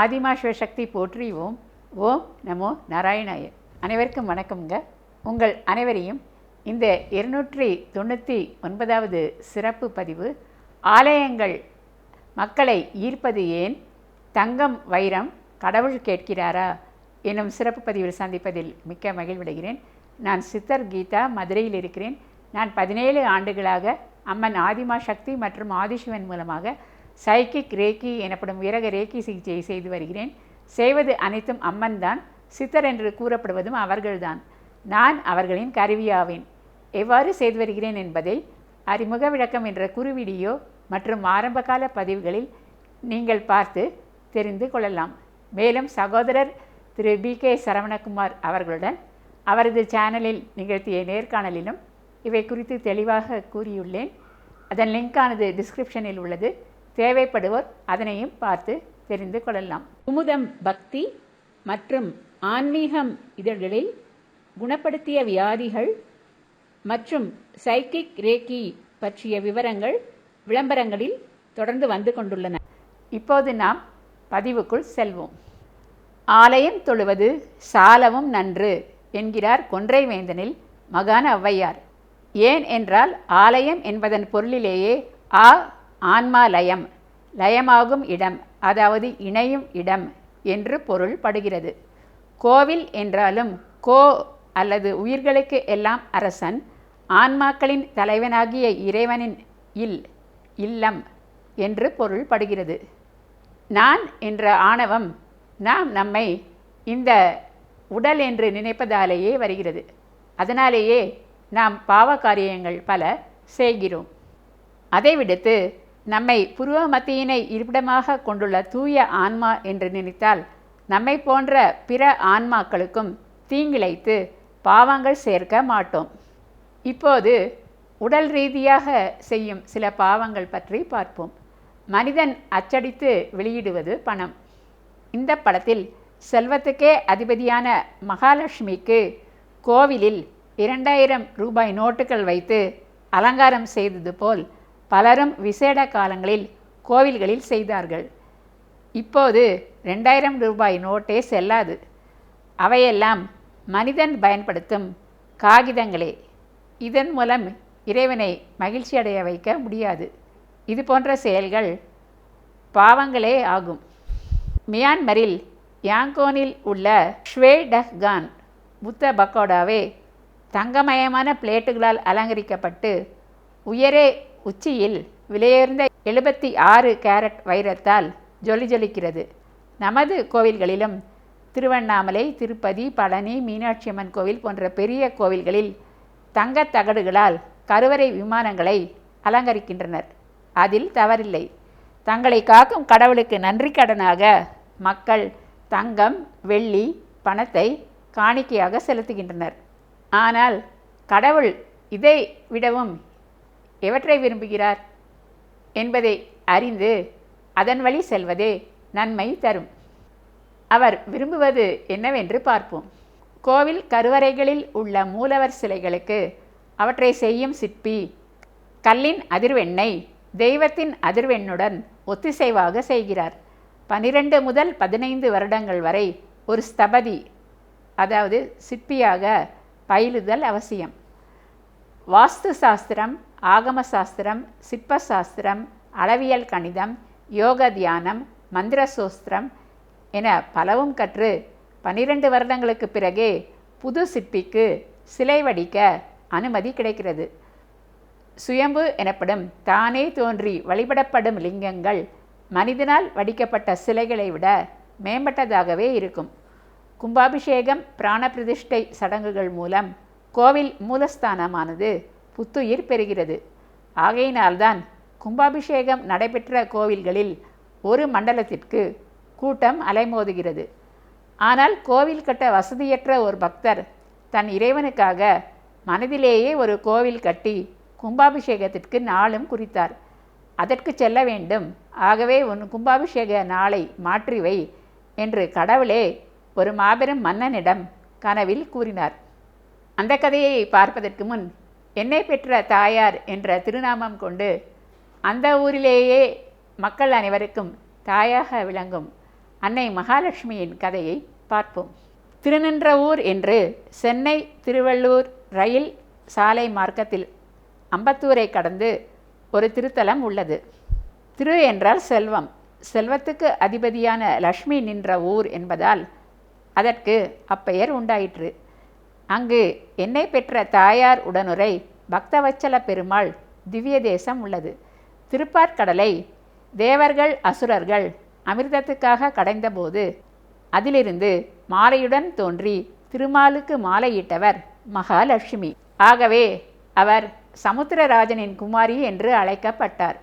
ஆதிமா சிவசக்தி போற்றி ஓம் ஓம் நமோ நாராயணாய. அனைவருக்கும் வணக்கம்ங்க. உங்கள் அனைவரையும் இந்த இருநூற்றி தொண்ணூற்றி ஒன்பதாவது சிறப்பு பதிவு ஆலயங்கள் மக்களை ஈர்ப்பது ஏன்? தங்கம் வைரம் கடவுள் கேட்கிறாரா? எனும் சிறப்பு பதிவில் சந்திப்பதில் மிக்க மகிழ்விடுகிறேன். நான் சித்தர் கீதா மதுரையில் இருக்கிறேன். நான் பதினேழு ஆண்டுகளாக அம்மன் ஆதிமா சக்தி மற்றும் ஆதிசிவன் மூலமாக சைக்கிக் ரேக்கி எனப்படும் விரக ரேக்கி சிகிச்சையை செய்து வருகிறேன். செய்வது அனைத்தும் அம்மன் தான் சித்தர் என்று கூறப்படுவதும் அவர்கள்தான். நான் அவர்களின் கருவியாவேன். எவ்வாறு செய்து வருகிறேன் என்பதை அறிமுக விளக்கம் என்ற குறுவீடியோ மற்றும் ஆரம்பகால பதிவுகளில் நீங்கள் பார்த்து தெரிந்து கொள்ளலாம். மேலும் சகோதரர் திரு பி. கே. சரவணகுமார் அவர்களுடன் அவரது சேனலில் நிகழ்த்திய நேர்காணலிலும் இவை குறித்து தெளிவாக கூறியுள்ளேன். அதன் லிங்கானது டிஸ்கிரிப்ஷனில் உள்ளது. தேவைப்படுவோர் அதனையும் பார்த்து தெரிந்து கொள்ளலாம். குமுதம் பக்தி மற்றும் ஆன்மீகம் இதழ்களில் குணப்படுத்திய வியாதிகள் மற்றும் சைக்கிக் ரேக்கி பற்றிய விவரங்கள் விளம்பரங்களில் தொடர்ந்து வந்து கொண்டுள்ளன. இப்போது நாம் பதிவுக்குள் செல்வோம். ஆலயம் தொழுவது சாலவும் நன்று என்கிறார் கொன்றை வேந்தனில் மகான ஔவையார். ஏன் என்றால் ஆலயம் என்பதன் பொருளிலேயே ஆ ஆன்மா லயம். லயமாகும் இடம் அதாவது இணையும் இடம் என்று பொருள் படுகிறது கோவில் என்றாலும் கோ அல்லது உயிர்களுக்கு எல்லாம் அரசன் ஆன்மாக்களின் தலைவனாகிய இறைவனின் இல் இல்லம் என்று பொருள் படுகிறது நான் என்ற ஆணவம் நாம் நம்மை இந்த உடல் என்று நினைப்பதாலேயே வருகிறது. அதனாலேயே நாம் பாவ காரியங்கள் பல செய்கிறோம். அதை விடுத்து நம்மை புருவ மத்தியினை இருப்பிடமாக கொண்டுள்ள தூய ஆன்மா என்று நினைத்தால் நம்மை போன்ற பிற ஆன்மாக்களுக்கும் தீங்கிழைத்து பாவங்கள் சேர்க்க மாட்டோம். இப்போது உடல் ரீதியாக செய்யும் சில பாவங்கள் பற்றி பார்ப்போம். மனிதன் அச்சடித்து வெளியிடுவது பணம். இந்த படத்தில் செல்வத்துக்கே அதிபதியான மகாலட்சுமிக்கு கோவிலில் இரண்டாயிரம் ரூபாய் நோட்டுகள் வைத்து அலங்காரம் செய்தது போல் பலரும் விசேட காலங்களில் கோவில்களில் செய்தார்கள். இப்போது ரெண்டாயிரம் ரூபாய் நோட்டே செல்லாது. அவையெல்லாம் மனிதன் பயன்படுத்தும் காகிதங்களே. இதன் மூலம் இறைவனை மகிழ்ச்சி அடைய வைக்க முடியாது. இது போன்ற செயல்கள் பாவங்களே ஆகும். மியான்மரில் யாங்கோனில் உள்ள ஷ்வேடஹ்கான் புத்த பக்கோடாவே தங்கமயமான பிளேட்டுகளால் அலங்கரிக்கப்பட்டு உயரே உச்சியில் விலையுயர்ந்த எழுபத்தி ஆறு கேரட் வைரத்தால் ஜொலி ஜொலிக்கிறது. நமது கோவில்களிலும் திருவண்ணாமலை திருப்பதி பழனி மீனாட்சி அம்மன் கோவில் போன்ற பெரிய கோவில்களில் தங்கத் தகடுகளால் கருவறை விமானங்களை அலங்கரிக்கின்றனர். அதில் தவறில்லை. தங்களை காக்கும் கடவுளுக்கு நன்றி கடனாக மக்கள் தங்கம் வெள்ளி பணத்தை காணிக்கையாக செலுத்துகின்றனர். ஆனால் கடவுள் இதை விடவும் எவற்றை விரும்புகிறார்? என்பதை அறிந்து அதன் வழி செல்வதே நன்மை தரும். அவர் விரும்புவது என்னவென்று பார்ப்போம். கோவில் கருவறைகளில் உள்ள மூலவர் சிலைகளுக்கு அவற்றை செய்யும் சிற்பி கல்லின் அதிர்வெண்ணை தெய்வத்தின் அதிர்வெண்ணுடன் ஒத்திசைவாக செய்கிறார். பனிரெண்டு முதல் பதினைந்து வருடங்கள் வரை ஒரு ஸ்தபதி அதாவது சிற்பியாக பயிலுதல் அவசியம். வாஸ்து சாஸ்திரம் ஆகம சாஸ்திரம் சிற்ப சாஸ்திரம் அளவியல் கணிதம் யோக தியானம் மந்திர சோஸ்திரம் என பலவும் கற்று பனிரெண்டு வருடங்களுக்கு பிறகே புது சிற்பிக்கு சிலை வடிக்க அனுமதி கிடைக்கிறது. சுயம்பு எனப்படும் தானே தோன்றி வழிபடப்படும் லிங்கங்கள் மனிதனால் வடிக்கப்பட்ட சிலைகளை விட மேம்பட்டதாகவே இருக்கும். கும்பாபிஷேகம் பிராண பிரதிஷ்டை சடங்குகள் மூலம் கோவில் மூலஸ்தானமானது புத்துயிர் பெறுகிறது. ஆகையினால்தான் கும்பாபிஷேகம் நடைபெற்ற கோவில்களில் ஒரு மண்டலத்திற்கு கூட்டம் அலைமோதுகிறது. ஆனால் கோவில் கட்ட வசதியற்ற ஒரு பக்தர் தன் இறைவனுக்காக மனதிலேயே ஒரு கோவில் கட்டி கும்பாபிஷேகத்திற்கு நாளும் குறித்தார். அதற்கு செல்ல வேண்டும். ஆகவே உன் கும்பாபிஷேக நாளை மாற்றி வை என்று கடவுளே ஒரு மாபெரும் மன்னனிடம் கனவில் கூறினார். அந்த கதையை பார்ப்பதற்கு முன் என்னை பெற்ற தாயார் என்ற திருநாமம் கொண்டு அந்த ஊரிலேயே மக்கள் அனைவருக்கும் தாயாக விளங்கும் அன்னை மகாலட்சுமியின் கதையை பார்ப்போம். திருநின்ற ஊர் என்று சென்னை திருவள்ளூர் ரயில் சாலை மார்க்கத்தில் அம்பத்தூரை கடந்து ஒரு திருத்தலம் உள்ளது. திரு என்றால் செல்வம். செல்வத்துக்கு அதிபதியான லக்ஷ்மி நின்ற ஊர் என்பதால் அதற்கு அப்பெயர் உண்டாயிற்று. அங்கு என்னை பெற்ற தாயார் உடனுரை பக்தவச்சல பெருமாள் திவ்ய தேசம் உள்ளது. திருப்பாற்கடலை தேவர்கள் அசுரர்கள் அமிர்தத்துக்காக கடைந்தபோது அதிலிருந்து மாலையுடன் தோன்றி திருமாலுக்கு மாலையிட்டவர் மகாலட்சுமி. ஆகவே அவர் சமுத்திரராஜனின் குமாரி என்று அழைக்கப்பட்டார்.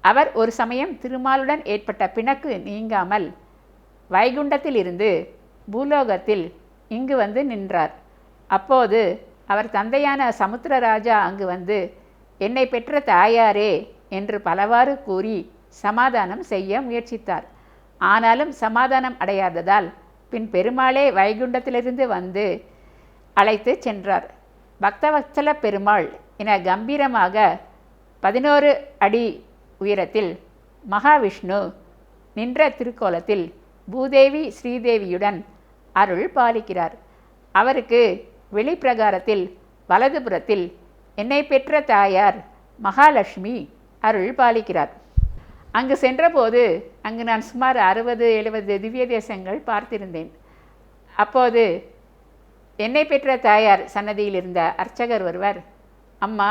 அவர் ஒரு சமயம் திருமாலுடன் ஏற்பட்ட பிணக்கு நீங்காமல் வைகுண்டத்தில் இருந்து பூலோகத்தில் இங்கு வந்து நின்றார். அப்போது அவர் தந்தையான சமுத்திரராஜா அங்கு வந்து என்னை பெற்ற தாயாரே என்று பலவாறு கூறி சமாதானம் செய்ய முயற்சித்தார். ஆனாலும் சமாதானம் அடையாததால் பின் பெருமாளே வைகுண்டத்திலிருந்து வந்து அழைத்து சென்றார். பக்தவத்சல பெருமாள் என கம்பீரமாக பதினோரு அடி உயரத்தில் மகாவிஷ்ணு நின்ற திருக்கோலத்தில் பூதேவி ஸ்ரீதேவியுடன் அருள் பாலிக்கிறார். அவருக்கு வெளிப்பிரகாரத்தில் வலதுபுறத்தில் என்னை பெற்ற தாயார் மகாலட்சுமி அருள் பாலிக்கிறார். அங்கு சென்றபோது அங்கு நான் சுமார் அறுபது எழுபது திவ்ய தேசங்கள் பார்த்திருந்தேன். அப்போது என்னை பெற்ற தாயார் சன்னதியில் இருந்த அர்ச்சகர் ஒருவர் அம்மா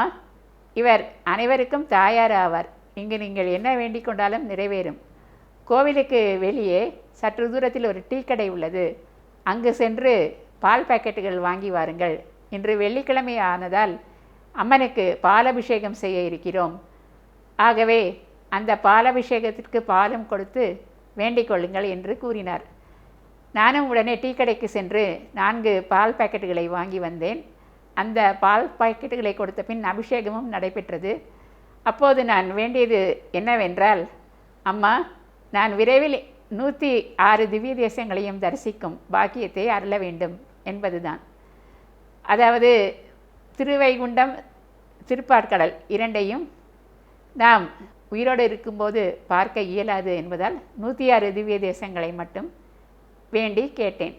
இவர் அனைவருக்கும் தாயார் ஆவார். இங்கு நீங்கள் என்ன வேண்டிக் கொண்டாலும் நிறைவேறும். கோவிலுக்கு வெளியே சற்று தூரத்தில் ஒரு டீ கடை உள்ளது. அங்கு சென்று பால் பாக்கெட்டுகள் வாங்கி வாருங்கள். இன்று வெள்ளிக்கிழமை ஆனதால் அம்மனுக்கு பாலபிஷேகம் செய்ய இருக்கிறோம். ஆகவே அந்த பாலபிஷேகத்திற்கு பாலும் கொடுத்து வேண்டிக் கொள்ளுங்கள் என்று கூறினார். நானும் உடனே டீ கடைக்கு சென்று நான்கு பால் பாக்கெட்டுகளை வாங்கி வந்தேன். அந்த பால் பாக்கெட்டுகளை கொடுத்த பின் அபிஷேகமும் நடைபெற்றது. அப்போது நான் வேண்டியது என்னவென்றால் அம்மா நான் விரைவில் நூற்றி ஆறு திவ்ய தேசங்களையும் தரிசிக்கும் பாக்கியத்தை அருள வேண்டும். என்பதுதான். அதாவது திருவைகுண்டம் திருப்பாற்கடல் இரண்டையும் நாம் உயிரோடு இருக்கும்போது பார்க்க இயலாது என்பதால் நூற்றி ஆறு திவ்ய தேசங்களை மட்டும் வேண்டி கேட்டேன்.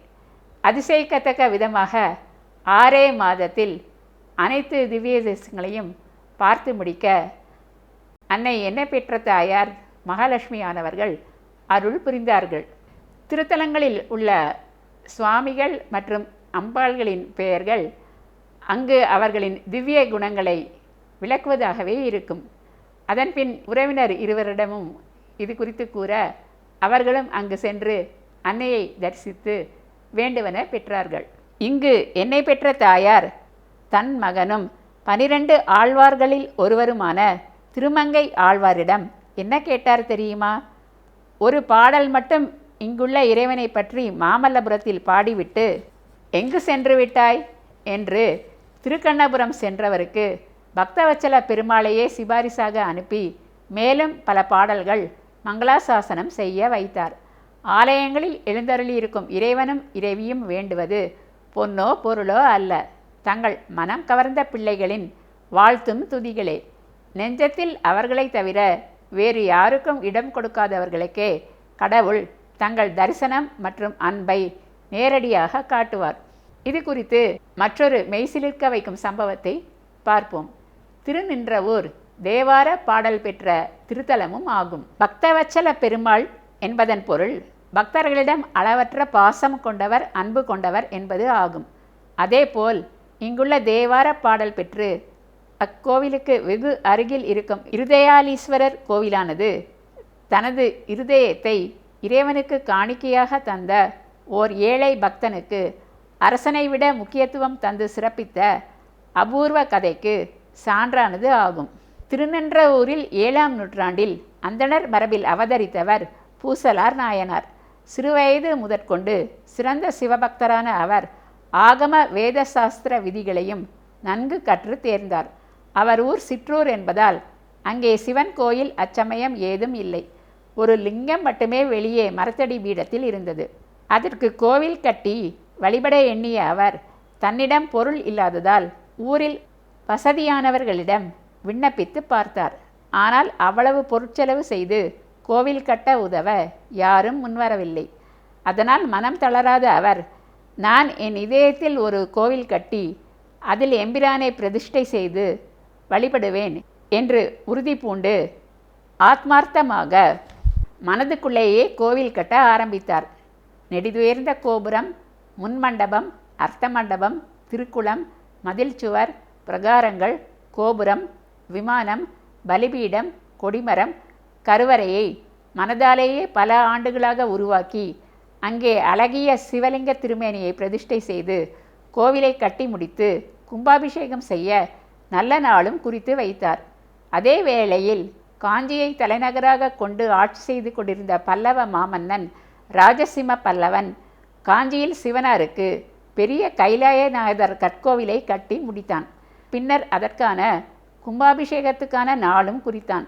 அதிசயிக்கத்தக்க விதமாக ஆறே மாதத்தில் அனைத்து திவ்ய தேசங்களையும் பார்த்து முடிக்க அன்னை என்ன பெற்ற தாயார் மகாலட்சுமி ஆனவர்கள் அருள் புரிந்தார்கள். திருத்தலங்களில் உள்ள சுவாமிகள் மற்றும் அம்பாள்களின் பெயர்கள் அங்கு அவர்களின் திவ்ய குணங்களை விளக்குவதாகவே இருக்கும். அதன்பின் உறவினர் இருவரிடமும் இது குறித்து கூற அவர்களும் அங்கு சென்று அன்னையை தரிசித்து வேண்டுவன பெற்றார்கள். இங்கு என்னை பெற்ற தாயார் தன் மகனும் பனிரெண்டு ஆழ்வார்களில் ஒருவருமான திருமங்கை ஆழ்வாரிடம் என்ன கேட்டார் தெரியுமா? ஒரு பாடல் மட்டும் இங்குள்ள இறைவனை பற்றி மாமல்லபுரத்தில் பாடிவிட்டு எங்கு சென்று விட்டாய்? என்று திருக்கண்ணபுரம் சென்றவருக்கு பக்தவச்சல பெருமாளையே சிபாரிசாக அனுப்பி மேலும் பல பாடல்கள் மங்களாசாசனம் செய்ய வைத்தார். ஆலயங்களில் எழுந்தருளியிருக்கும் இறைவனும் இறைவியும் வேண்டுவது பொன்னோ பொருளோ அல்ல. தங்கள் மனம் கவர்ந்த பிள்ளைகளின் வாழ்த்தும் துதிகளே. நெஞ்சத்தில் அவர்களை தவிர வேறு யாருக்கும் இடம் கொடுக்காதவர்களுக்கே கடவுள் தங்கள் தரிசனம் மற்றும் அன்பை நேரடியாக காட்டுவார். இது குறித்து மற்றொரு மெய்சிலிர்க்க வைக்கும் சம்பவத்தை பார்ப்போம். திருநின்றவூர் தேவார பாடல் பெற்ற திருத்தலமும் ஆகும். பக்தவச்சல பெருமாள் என்பதன் பொருள் பக்தர்களிடம் அளவற்ற பாசம் கொண்டவர் அன்பு கொண்டவர் என்பது ஆகும். அதேபோல் இங்குள்ள தேவார பாடல் பெற்று அக்கோவிலுக்கு வெகு அருகில் இருக்கும் இருதயாலீஸ்வரர் கோவிலானது தனது இருதயத்தை இறைவனுக்கு காணிக்கையாக தந்த ஓர் ஏழை பக்தனுக்கு அரசனை விட முக்கியத்துவம் தந்து சிறப்பித்த அபூர்வ கதைக்கு சான்றானது ஆகும். திருநென்ற ஏழாம் நூற்றாண்டில் அந்தணர் மரபில் அவதரித்தவர் பூசலார் நாயனார். சிறுவயது முதற்கொண்டு சிறந்த சிவபக்தரான அவர் ஆகம வேத சாஸ்திர விதிகளையும் நன்கு கற்று தேர்ந்தார். அவர் ஊர் சிற்றூர் என்பதால் அங்கே சிவன் கோயில் அச்சமயம் ஏதும் இல்லை. ஒரு லிங்கம் மட்டுமே வெளியே மரத்தடி பீடத்தில் இருந்தது. அதற்கு கோவில் கட்டி வழிபட எண்ணிய அவர் தன்னிடம் பொருள் இல்லாததால் ஊரில் வசதியானவர்களிடம் விண்ணப்பித்து பார்த்தார். ஆனால் அவ்வளவு பொருட்செலவு செய்து கோவில் கட்ட உதவ யாரும் முன்வரவில்லை. அதனால் மனம் தளராத அவர் நான் என் இதயத்தில் ஒரு கோவில் கட்டி அதில் எம்பிரானை பிரதிஷ்டை செய்து வழிபடுவேன் என்று உறுதி பூண்டு ஆத்மார்த்தமாக மனதுக்குள்ளேயே கோவில் கட்ட ஆரம்பித்தார். நெடிதுயர்ந்த கோபுரம் முன்மண்டபம் அர்த்த மண்டபம் திருக்குளம் மதில் சுவர் பிரகாரங்கள் கோபுரம் விமானம் பலிபீடம் கொடிமரம் கருவறையை மனதாலேயே பல ஆண்டுகளாக உருவாக்கி அங்கே அழகிய சிவலிங்க திருமேனியை பிரதிஷ்டை செய்து கோவிலை கட்டி முடித்து கும்பாபிஷேகம் செய்ய நல்ல நாளும் குறித்து வைத்தார். அதே வேளையில் காஞ்சியை தலைநகராக கொண்டு ஆட்சி செய்து கொண்டிருந்த பல்லவ மாமன்னன் ராஜசிம்ம பல்லவன் காஞ்சியில் சிவனாருக்கு பெரிய கைலாயநாதர் கற்கோவிலை கட்டி முடித்தான். பின்னர் அதற்கான கும்பாபிஷேகத்துக்கான நாளும் குறித்தான்.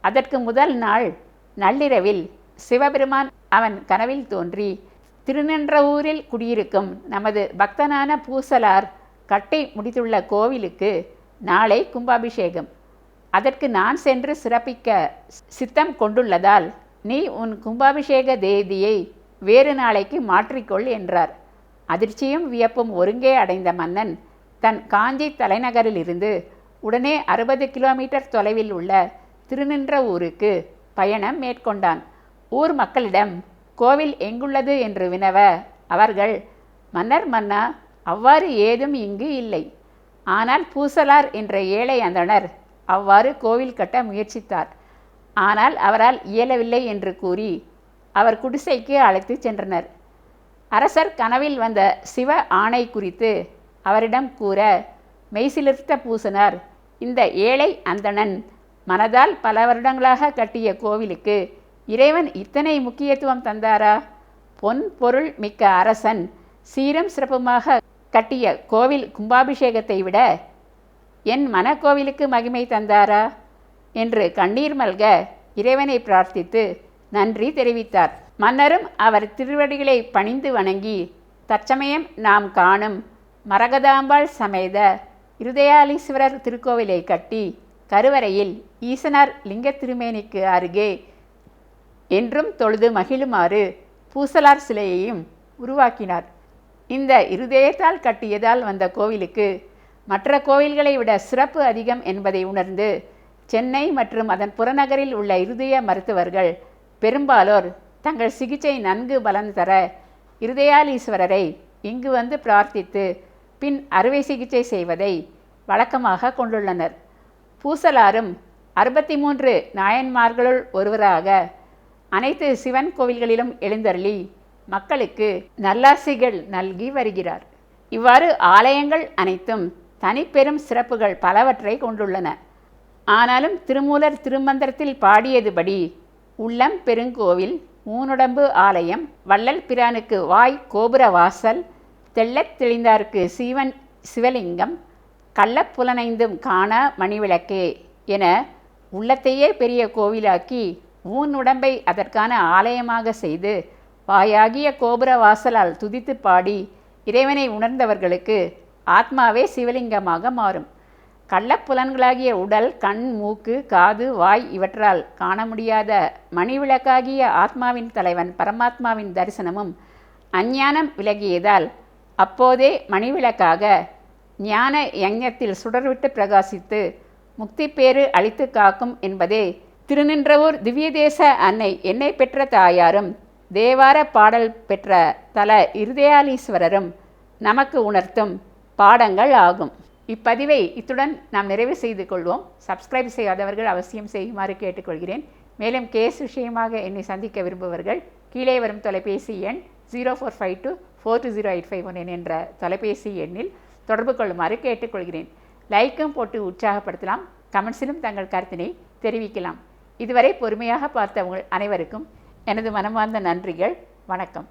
அதற்கு முதல் நாள் நள்ளிரவில் சிவபெருமான் அவன் கனவில் தோன்றி திருநின்றவூரில் குடியிருக்கும் நமது பக்தனான பூசலார் கட்டி முடித்துள்ள கோவிலுக்கு நாளை கும்பாபிஷேகம். அதற்கு நான் சென்று சிறப்பிக்க சித்தம் கொண்டுள்ளதால் நீ உன் கும்பாபிஷேக தேதியை வேறு நாளைக்கு மாற்றிக்கொள் என்றார். அதிர்ச்சியும் வியப்பும் ஒருங்கே அடைந்த மன்னன் தன் காஞ்சி தலைநகரிலிருந்து உடனே அறுபது கிலோமீட்டர் தொலைவில் உள்ள திருநின்ற ஊருக்கு பயணம் மேற்கொண்டான். ஊர் மக்களிடம் கோவில் எங்குள்ளது என்று வினவ அவர்கள் மன்னர் மன்னா அவ்வாறு ஏதும் இங்கு இல்லை. ஆனால் பூசலார் என்ற ஏழை அந்தணர் அவ்வாறு கோவில் கட்ட முயற்சித்தார். ஆனால் அவரால் இயலவில்லை என்று கூறி அவர் குடிசைக்கு அழைத்துச் சென்றனர். அரசர் கனவில் வந்த சிவ ஆணை குறித்து அவரிடம் கூற மெய்சிலிர்த்த பூசனார் இந்த ஏழை அந்தணன் மனதால் பல வருடங்களாக கட்டிய கோவிலுக்கு இறைவன் இத்தனை முக்கியத்துவம் தந்தாரா? பொன் பொருள் மிக்க அரசன் சீரம் சிறப்புமாக கட்டிய கோவில் கும்பாபிஷேகத்தை விட என் மனக்கோவிலுக்கு மகிமை தந்தாரா? என்று கண்ணீர் மல்க இறைவனை பிரார்த்தித்து நன்றி தெரிவித்தார். மன்னரும் அவர் திருவடிகளை பணிந்து வணங்கி தற்சமயம் நாம் காணும் மரகதாம்பாள் சமேத இருதயாலீஸ்வரர் திருக்கோவிலை கட்டி கருவறையில் ஈசனார் லிங்க திருமேனிக்கு அருகே என்றும் தொழுது மகிழுமாறு பூசலார் சிலையையும் உருவாக்கினார். இந்த இருதயத்தால் கட்டியதால் வந்த கோவிலுக்கு மற்ற கோவில்களை விட சிறப்பு அதிகம் என்பதை உணர்ந்து சென்னை மற்றும் அதன் புறநகரில் உள்ள இருதய மருத்துவர்கள் பெரும்பாலோர் தங்கள் சிகிச்சை நன்கு பலன் தர இருதயாலீஸ்வரரை இங்கு வந்து பிரார்த்தித்து பின் அறுவை சிகிச்சை செய்வதை வழக்கமாக கொண்டுள்ளனர். பூசலாரும் அறுபத்தி மூன்று நாயன்மார்களுள் ஒருவராக அனைத்து சிவன் கோவில்களிலும் எழுந்தருளி மக்களுக்கு நல்லாசிகள் நல்கி வருகிறார். இவ்வாறு ஆலயங்கள் அனைத்தும் தனிப்பெரும் சிறப்புகள் பலவற்றை கொண்டுள்ளன. ஆனாலும் திருமூலர் திருமந்திரத்தில் பாடியதுபடி உள்ளம் பெருங்கோவில் ஊனுடம்பு ஆலயம் வள்ளல் பிரானுக்கு வாய் கோபுர வாசல் தெள்ளத் தெளிந்தார்க்கு சீவன் சிவலிங்கம் கள்ளப்புலனைந்தும் காணா மணிவிளக்கே என உள்ளத்தையே பெரிய கோவிலாக்கி ஊன் உடம்பை அதற்கான ஆலயமாக செய்து வாயாகிய கோபுர வாசலால் துதித்து பாடி இறைவனை உணர்ந்தவர்களுக்கு ஆத்மாவே சிவலிங்கமாக மாறும். கள்ளப்புலன்களாகிய உடல் கண் மூக்கு காது வாய் இவற்றால் காண முடியாத மணிவிளக்காகிய ஆத்மாவின் தலைவன் பரமாத்மாவின் தரிசனமும் அஞ்ஞானம் விலகியதால் அப்போதே மணிவிளக்காக ஞான யஞத்தில் சுடர்விட்டு பிரகாசித்து முக்தி பேறு அழித்து காக்கும் என்பதே திருநின்றவூர் திவ்யதேச அன்னை என்னை பெற்ற தாயாரும் தேவார பாடல் பெற்ற தல இருதயாலீஸ்வரரும் நமக்கு உணர்த்தும் பாடங்கள் ஆகும். இப்பதிவை இத்துடன் நாம் நிறைவு செய்து கொள்வோம். சப்ஸ்கிரைப் செய்யாதவர்கள் அவசியம் செய்யுமாறு கேட்டுக்கொள்கிறேன். மேலும் கேஸ் விஷயமாக என்னை சந்திக்க விரும்புபவர்கள் கீழே வரும் தொலைபேசி எண் zero four five two four two zero eight five one என்ற தொலைபேசி எண்ணில் தொடர்பு கொள்ளுமாறு கேட்டுக்கொள்கிறேன். லைக்கும் போட்டு உற்சாகப்படுத்தலாம். கமெண்ட்ஸிலும் தங்கள் கருத்தினை தெரிவிக்கலாம். இதுவரை பொறுமையாக பார்த்தவங்கள் அனைவருக்கும் எனது மனமார்ந்த நன்றிகள். வணக்கம்.